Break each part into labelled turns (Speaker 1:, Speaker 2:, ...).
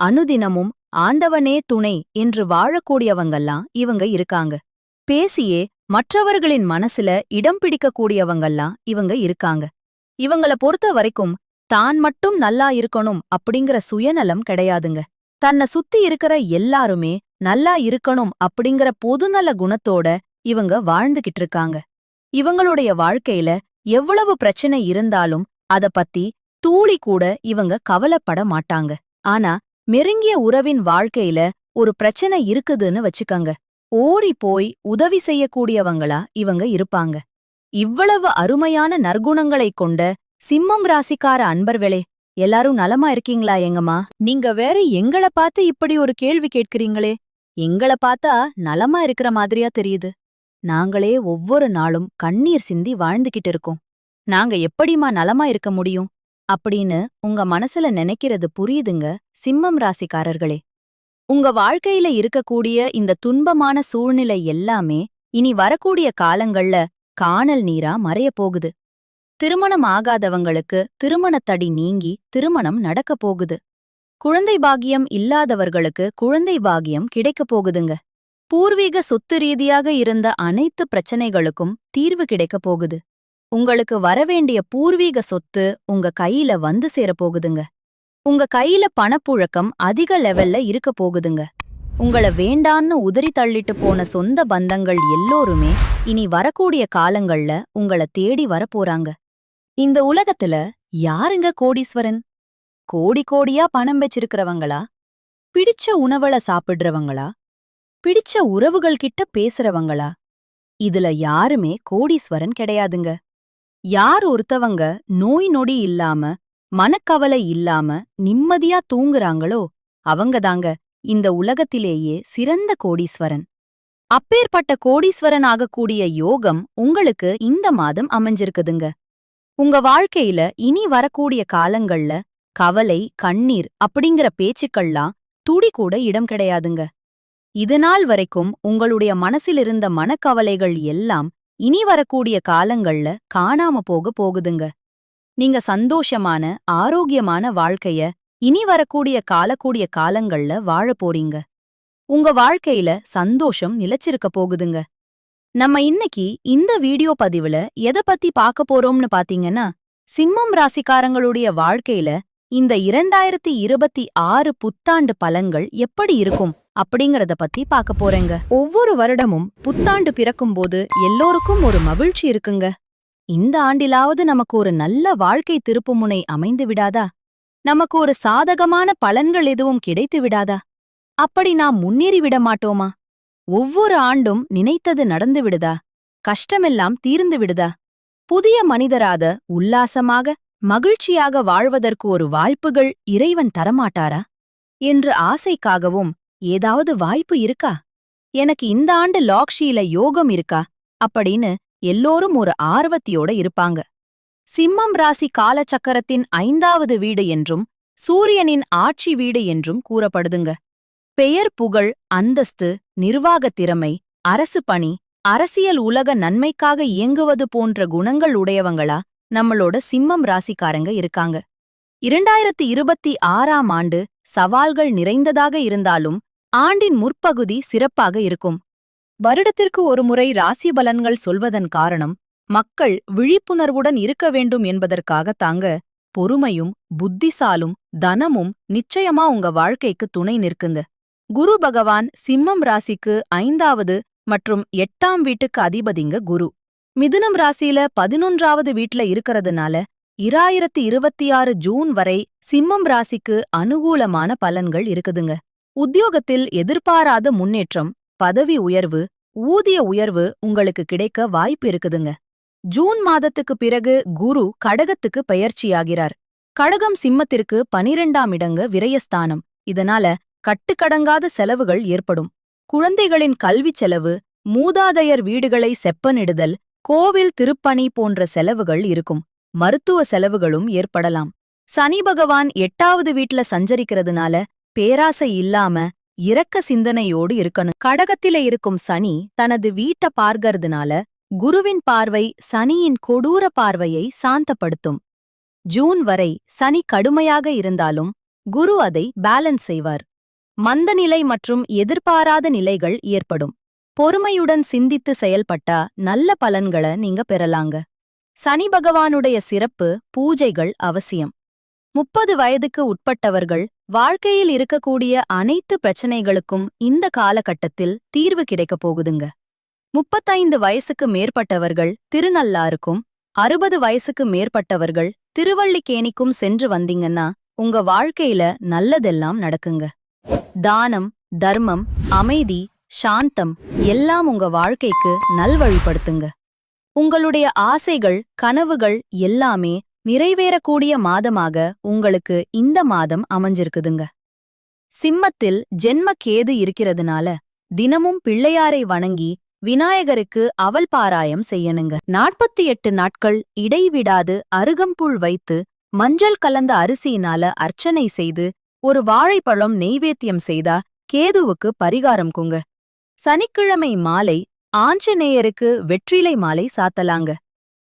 Speaker 1: அனுதினமும் ஆண்டவனே துணை என்று வாழக்கூடியவங்கெல்லாம் இவங்க இருக்காங்க. பேசியே மற்றவர்களின் மனசுல இடம் பிடிக்கக்கூடியவங்கெல்லாம் இவங்க இருக்காங்க. இவங்கள பொறுத்த வரைக்கும் தான் மட்டும் நல்லா இருக்கணும் அப்படிங்கிற சுயநலம் கிடையாதுங்க. தன்னை சுத்தி இருக்கிற எல்லாருமே நல்லா இருக்கணும் அப்படிங்கிற பொதுநல குணத்தோட இவங்க வாழ்ந்துகிட்டு இருக்காங்க. இவங்களுடைய வாழ்க்கையில எவ்வளவு பிரச்சனை இருந்தாலும் அத பத்தி தூளி கூட இவங்க கவலைப்பட மாட்டாங்க. ஆனா நெருங்கிய உறவின் வாழ்க்கையில ஒரு பிரச்சனை இருக்குதுன்னு வச்சுக்கங்க. ஓடி போய் உதவி செய்யக்கூடியவங்களா இவங்க இருப்பாங்க. இவ்வளவு அருமையான நற்குணங்களைக் கொண்ட சிம்மம் ராசிக்கார அன்பர்களே எல்லாரும் நலமா இருக்கீங்களா எங்கம்மா? நீங்க வேற எங்கள பார்த்து இப்படி ஒரு கேள்வி கேட்கிறீங்களே. எங்கள பார்த்தா நலமா இருக்கிற மாதிரியா தெரியுது. நாங்களே ஒவ்வொரு நாளும் கண்ணீர் சிந்தி வாழ்ந்துகிட்டு இருக்கோம். நாங்க எப்படிம்மா நலமா இருக்க முடியும்? அப்படின்னு உங்க மனசுல நினைக்கிறது புரியுதுங்க சிம்மம் ராசிக்காரர்களே. உங்க வாழ்க்கையில இருக்கக்கூடிய இந்த துன்பமான சூழ்நிலை எல்லாமே இனி வரக்கூடிய காலங்கள்ல காணல் நீரா மறையப் போகுது. திருமணம் ஆகாதவங்களுக்கு திருமணத்தடி நீங்கி திருமணம் நடக்கப் போகுது. குழந்தை பாகியம் இல்லாதவர்களுக்கு குழந்தை பாகியம் கிடைக்கப் போகுதுங்க. பூர்வீக சொத்து ரீதியாக இருந்த அனைத்து பிரச்சனைகளுக்கும் தீர்வு கிடைக்கப் போகுது. உங்களுக்கு வரவேண்டிய பூர்வீக சொத்து உங்க கையில வந்து சேரப் போகுதுங்க. உங்க கையில பணப்புழக்கம் அதிக லெவல்ல இருக்க போகுதுங்க. உங்கள வேண்டான்னு உதறி தள்ளிட்டு போன சொந்த பந்தங்கள் எல்லோருமே இனி வரக்கூடிய காலங்கள்ல உங்கள தேடி வரப்போறாங்க இந்த உலகத்துல யாருங்க கோடீஸ்வரன்? கோடி கோடியா பணம் வச்சிருக்கிறவங்களா? பிடிச்ச உணவள சாப்பிடுறவங்களா? பிடிச்ச உறவுகள் கிட்ட பேசுறவங்களா? இதுல யாருமே கோடீஸ்வரன் கிடையாதுங்க. யார் ஒருத்தவங்க நோய் நொடி இல்லாம மனக்கவலை இல்லாம நிம்மதியா தூங்குறாங்களோ அவங்கதாங்க இந்த உலகத்திலேயே சிறந்த கோடீஸ்வரன். அப்பேற்பட்ட கோடீஸ்வரன் ஆகக்கூடிய யோகம் உங்களுக்கு இந்த மாதம் அமைஞ்சிருக்குதுங்க. உங்க வாழ்க்கையில இனி வரக்கூடிய காலங்கள்ல கவலை கண்ணீர் அப்படிங்கிற பேச்சுக்கள்லாம் துடி கூட இடம் கிடையாதுங்க. இதுநாள் வரைக்கும் உங்களுடைய மனசிலிருந்த மனக்கவலைகள் எல்லாம் இனி வரக்கூடிய காலங்கள்ல காணாம போக போகுதுங்க. நீங்க சந்தோஷமான ஆரோக்கியமான வாழ்க்கைய இனி வரக்கூடிய காலக்கூடிய காலங்கள்ல வாழப் போறீங்க. உங்க வாழ்க்கையில சந்தோஷம் நிலைச்சிருக்க போகுதுங்க. நம்ம இன்னைக்கு இந்த வீடியோ பதிவுல எத பத்தி பார்க்க போறோம்னு பாத்தீங்கன்னா சிம்மம் ராசிக்காரங்களுடைய வாழ்க்கையில இந்த இரண்டாயிரத்தி இருபத்தி ஆறு புத்தாண்டு பலன்கள் எப்படி இருக்கும்? அப்படிங்கறத பத்தி பார்க்க போறேங்க. ஒவ்வொரு வருடமும் புத்தாண்டு பிறக்கும்போது எல்லோருக்கும் ஒரு மகிழ்ச்சி இருக்குங்க. இந்த ஆண்டிலாவது நமக்கு ஒரு நல்ல வாழ்க்கை திருப்புமுனை அமைந்து விடாதா? நமக்கு ஒரு சாதகமான பலன்கள் எதுவும் கிடைத்து விடாதா? அப்படி நாம் முன்னேறி விட மாட்டோமா? ஒவ்வொரு ஆண்டும் நினைத்தது நடந்து விடுதா? கஷ்டமெல்லாம் தீர்ந்து விடுதா? புதிய மனிதராத உல்லாசமாக மகிழ்ச்சியாக வாழ்வதற்கு ஒரு வாய்ப்புகள் இறைவன் தரமாட்டாரா? என்று ஆசைக்காகவும் ஏதாவது வாய்ப்பு இருக்கா? எனக்கு இந்த ஆண்டு லாக்ஷியில யோகம் இருக்கா? அப்படின்னு எல்லோரும் ஒரு ஆர்வத்தியோட இருப்பாங்க. சிம்மம் ராசி காலச்சக்கரத்தின் ஐந்தாவது வீடு என்றும் சூரியனின் ஆட்சி வீடு என்றும் கூறப்படுதுங்க. பெயர் புகழ் அந்தஸ்து நிர்வாகத் திறமை அரசு பணி அரசியல் உலக நன்மைக்காக இயங்குவது போன்ற குணங்கள் உடையவங்களா நம்மளோட சிம்மம் ராசிக்காரங்க இருக்காங்க. இரண்டாயிரத்தி இருபத்தி ஆறாம் ஆண்டு சவால்கள் நிறைந்ததாக இருந்தாலும் ஆண்டின் முற்பகுதி சிறப்பாக இருக்கும். வருடத்திற்கு ஒருமுறை ராசி பலன்கள் சொல்வதன் காரணம் மக்கள் விழிப்புணர்வுடன் இருக்க வேண்டும் என்பதற்காக தாங்க பொறுமையும் புத்திசாலும் தனமும் நிச்சயமா உங்க வாழ்க்கைக்கு துணை நிற்குங்க. குரு பகவான் சிம்மம் ராசிக்கு ஐந்தாவது மற்றும் எட்டாம் வீட்டுக்கு அதிபதிங்க குரு. மிதுனம் ராசியில பதினொன்றாவது வீட்ல இருக்கறதுனால இராயிரத்தி இருபத்தி ஆறு ஜூன் வரை சிம்மம் ராசிக்கு அனுகூலமான பலன்கள் இருக்குதுங்க. உத்தியோகத்தில் எதிர்பாராத முன்னேற்றம் பதவி உயர்வு ஊதிய உயர்வு உங்களுக்கு கிடைக்க வாய்ப்பு இருக்குதுங்க. ஜூன் மாதத்துக்கு பிறகு குரு கடகத்துக்கு பெயர்ச்சியாகிறார். கடகம் சிம்மத்திற்கு பனிரெண்டாம் இடங்க விரயஸ்தானம். இதனால கட்டுக்கடங்காத செலவுகள் ஏற்படும். குழந்தைகளின் கல்வி செலவு மூதாதையர் வீடுகளை செப்பனிடுதல் கோவில் திருப்பணி போன்ற செலவுகள் இருக்கும். மருத்துவ செலவுகளும் ஏற்படலாம். சனி பகவான் எட்டாவது வீட்ல சஞ்சரிக்கிறதுனால பேராசை இல்லாம இரக்க சிந்தனையோடு இருக்கணும். கடகத்தில இருக்கும் சனி தனது வீட்ட பார்க்கறதுனால குருவின் பார்வை சனியின் கொடூர பார்வையை சாந்தப்படுத்தும். ஜூன் வரை சனி கடுமையாக இருந்தாலும் குரு அதை பேலன்ஸ் செய்வார். மந்தநிலை மற்றும் எதிர்பாராத நிலைகள் ஏற்படும். பொறுமையுடன் சிந்தித்து செயல்பட்டா நல்ல பலன்களை நீங்க பெறலாங்க. சனி பகவானுடைய சிறப்பு பூஜைகள் அவசியம். முப்பது வயதுக்கு உட்பட்டவர்கள் வாழ்க்கையில் இருக்கக்கூடிய அனைத்து பிரச்சனைகளுக்கும் இந்த காலகட்டத்தில் தீர்வு கிடைக்கப் போகுதுங்க. முப்பத்தைந்து வயசுக்கு மேற்பட்டவர்கள் திருநள்ளாருக்கும் அறுபது வயசுக்கு மேற்பட்டவர்கள் திருவள்ளிக்கேணிக்கும் சென்று வந்தீங்கன்னா உங்க வாழ்க்கையில நல்லதெல்லாம் நடக்குங்க. தானம் தர்மம் அமைதி சாந்தம் எல்லாம் உங்க வாழ்க்கைக்கு நல்வழிப்படுத்துங்க. உங்களுடைய ஆசைகள் கனவுகள் எல்லாமே நிறைவேறக்கூடிய மாதமாக உங்களுக்கு இந்த மாதம் அமைஞ்சிருக்குதுங்க. சிம்மத்தில் ஜென்ம கேது இருக்கிறதுனால தினமும் பிள்ளையாரை வணங்கி விநாயகருக்கு அவல் பாராயம் செய்யணுங்க. நாற்பத்தி எட்டு நாட்கள் இடைவிடாது அருகம்புல் வைத்து மஞ்சள் கலந்த அரிசியினால அர்ச்சனை செய்து ஒரு வாழைப்பழம் நெய்வேத்தியம் செய்தா கேதுவுக்கு பரிகாரம் குங்க. சனிக்கிழமை மாலை ஆஞ்சநேயருக்கு வெற்றிலை மாலை சாத்தலாங்க.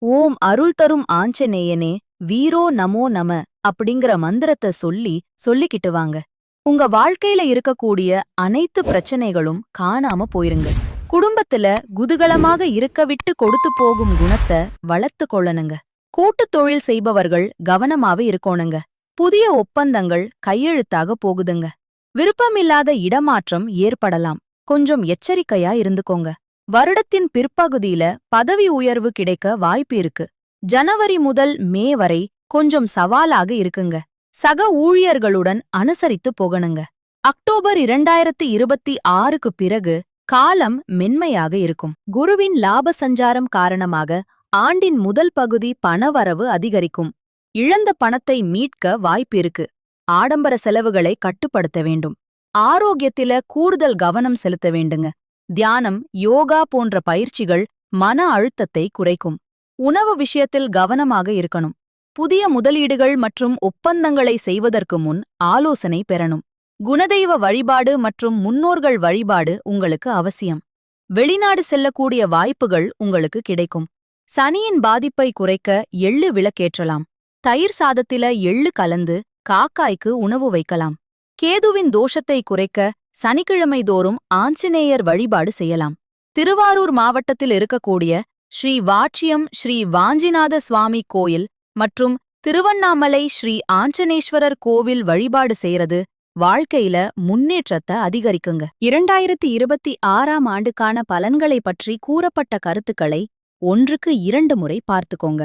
Speaker 1: ஓம் அருள் தரும் ஆஞ்சநேயனே வீரோ நமோ நம அப்படிங்கிற மந்திரத்தை சொல்லி சொல்லிக்கிட்டு வாங்க. உங்க வாழ்க்கையில இருக்கக்கூடிய அனைத்து பிரச்சனைகளும் காணாம போயிருங்க. குடும்பத்துல குதூகலமாக இருக்க விட்டு கொடுத்து போகும் குணத்தை வளர்த்து கொள்ளணுங்க. கூட்டுத் தொழில் செய்பவர்கள் கவனமாவே இருக்கோணுங்க. புதிய ஒப்பந்தங்கள் கையெழுத்தாக போகுதுங்க. விருப்பமில்லாத இடமாற்றம் ஏற்படலாம். கொஞ்சம் எச்சரிக்கையா இருந்துக்கோங்க. வருடத்தின் பிற்பகுதியில பதவி உயர்வு கிடைக்க வாய்ப்பு இருக்கு. ஜனவரி முதல் மே வரை கொஞ்சம் சவாலாக இருக்குங்க. சக ஊழியர்களுடன் அனுசரித்து போகணுங்க. அக்டோபர் இரண்டாயிரத்தி இருபத்தி ஆறுக்கு பிறகு காலம் மென்மையாக இருக்கும். குருவின் லாப சஞ்சாரம் காரணமாக ஆண்டின் முதல் பகுதி பணவரவு அதிகரிக்கும். இழந்த பணத்தை மீட்க வாய்ப்பிருக்கு ஆடம்பர செலவுகளை கட்டுப்படுத்த வேண்டும். ஆரோக்கியத்தில கூடுதல் கவனம் செலுத்த வேண்டுங்க. தியானம் யோகா போன்ற பயிற்சிகள் மன அழுத்தத்தை குறைக்கும். உணவு விஷயத்தில் கவனமாக இருக்கணும். புதிய முதலீடுகள் மற்றும் ஒப்பந்தங்களை செய்வதற்கு முன் ஆலோசனை பெறணும். குணதெய்வ வழிபாடு மற்றும் முன்னோர்கள் வழிபாடு உங்களுக்கு அவசியம். வெளிநாடு செல்லக்கூடிய வாய்ப்புகள் உங்களுக்கு கிடைக்கும். சனியின் பாதிப்பை குறைக்க எள்ளு விளக்கேற்றலாம். தயிர் சாதத்தில எள்ளு கலந்து காக்காய்க்கு உணவு வைக்கலாம். கேதுவின் தோஷத்தை குறைக்க சனிக்கிழமை தோறும் ஆஞ்சநேயர் வழிபாடு செய்யலாம். திருவாரூர் மாவட்டத்தில் இருக்கக்கூடிய ஸ்ரீ வாட்சியம் ஸ்ரீ வாஞ்சிநாத சுவாமி கோயில் மற்றும் திருவண்ணாமலை ஸ்ரீ ஆஞ்சநேஸ்வரர் கோவில் வழிபாடு செய்யறது வாழ்க்கையில முன்னேற்றத்தை அதிகரிக்குங்க. இரண்டாயிரத்தி இருபத்தி ஆறாம் ஆண்டுக்கான பலன்களை பற்றி கூறப்பட்ட கருத்துக்களை ஒன்றுக்கு இரண்டு முறை பார்த்துக்கோங்க.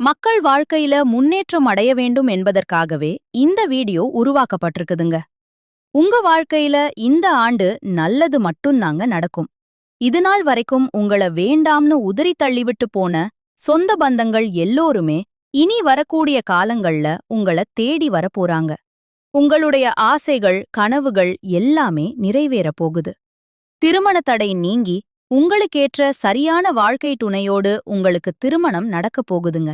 Speaker 1: மக்கள் வாழ்க்கையில முன்னேற்றம் அடைய வேண்டும் என்பதற்காகவே இந்த வீடியோ உருவாக்கப்பட்டிருக்குதுங்க. உங்க வாழ்க்கையில இந்த ஆண்டு நல்லது மட்டும்தாங்க நடக்கும். இதுநாள் வரைக்கும் உங்கள வேண்டாம்னு உதறி தள்ளிவிட்டு போன சொந்த பந்தங்கள் எல்லோருமே இனி வரக்கூடிய காலங்கள்ல உங்கள தேடி வரப் போறாங்க. உங்களுடைய ஆசைகள் கனவுகள் எல்லாமே நிறைவேறப் போகுது. திருமண தடை நீங்கி உங்களுக்கேற்ற சரியான வாழ்க்கை துணையோடு உங்களுக்கு திருமணம் நடக்கப் போகுதுங்க.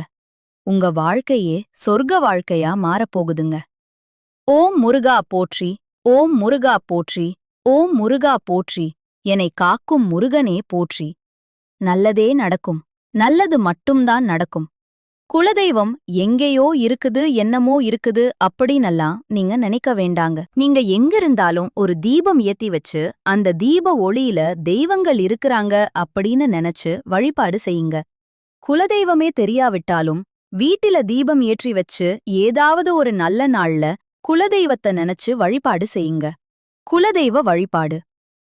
Speaker 1: உங்க வாழ்க்கையே சொர்க்க வாழ்க்கையா மாறப்போகுதுங்க ஓம் முருகா போற்றி ஓம் முருகா போற்றி ஓம் முருகா போற்றி. என்னை காக்கும் முருகனே போற்றி. நல்லதே நடக்கும். நல்லது மட்டும்தான் நடக்கும். குலதெய்வம் எங்கேயோ இருக்குது என்னமோ இருக்குது அப்படின்னெல்லாம் நீங்க நினைக்க வேண்டாங்க. நீங்க எங்கிருந்தாலும் ஒரு தீபம் ஏத்தி வச்சு அந்த தீப ஒளியில தெய்வங்கள் இருக்கிறாங்க அப்படின்னு நினைச்சு வழிபாடு செய்யுங்க. குலதெய்வமே தெரியாவிட்டாலும் வீட்டில தீபம் ஏற்றி வச்சு ஏதாவது ஒரு நல்ல நாள்ல குலதெய்வத்தை நினைச்சு வழிபாடு செய்யுங்க. குலதெய்வ வழிபாடு.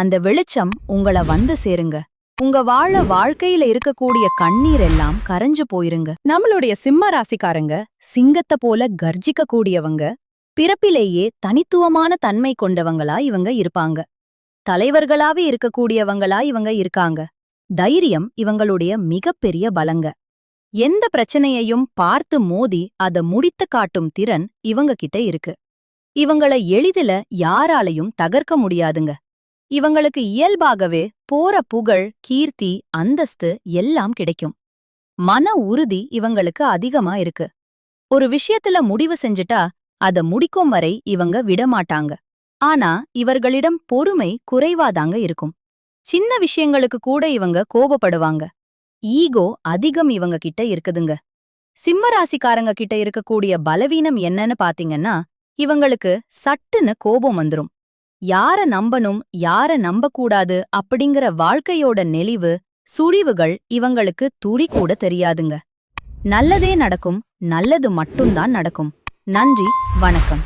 Speaker 1: அந்த வெளிச்சம் உங்கள வந்து சேருங்க. உங்க வாழ வாழ்க்கையில இருக்கக்கூடிய கண்ணீர் எல்லாம் கரைஞ்சு போயிருங்க. நம்மளுடைய சிம்ம ராசிக்காரங்க சிங்கத்தை போல கர்ஜிக்க கூடியவங்க பிறப்பிலேயே தனித்துவமான தன்மை கொண்டவங்களா இவங்க இருப்பாங்க. தலைவர்களாவே இருக்கக்கூடியவங்களா இவங்க இருக்காங்க. தைரியம் இவங்களுடைய மிகப்பெரிய பலங்க. எந்த பிரச்சனையையும் பார்த்து மோதி அத முடித்து காட்டும் திறன் இவங்க கிட்ட இருக்கு. இவங்கள எளிதில யாராலையும் தகர்க்க முடியாதுங்க. இவங்களுக்கு இயல்பாகவே போற புகழ் கீர்த்தி அந்தஸ்து எல்லாம் கிடைக்கும். மன உறுதி இவங்களுக்கு அதிகமா இருக்கு. ஒரு விஷயத்துல முடிவு செஞ்சுட்டா அத முடிக்கும் வரை இவங்க விடமாட்டாங்க. ஆனா இவர்களிடம் பொறுமை குறைவாதாங்க இருக்கும். சின்ன விஷயங்களுக்கு கூட இவங்க கோபப்படுவாங்க. ஈகோ அதிகம் இவங்க கிட்ட இருக்குதுங்க. சிம்மராசிக்காரங்க கிட்ட இருக்கக்கூடிய பலவீனம் என்னன்னு பாத்தீங்கன்னா இவங்களுக்கு சட்டுன்னு கோபம் வந்துரும். யார நம்பணும் யார நம்பக்கூடாது அப்படிங்கிற வாழ்க்கையோட நெளிவு சுழிவுகள் இவங்களுக்கு துளி கூட தெரியாதுங்க. நல்லதே நடக்கும் நல்லது மட்டும்தான் நடக்கும். நன்றி வணக்கம்.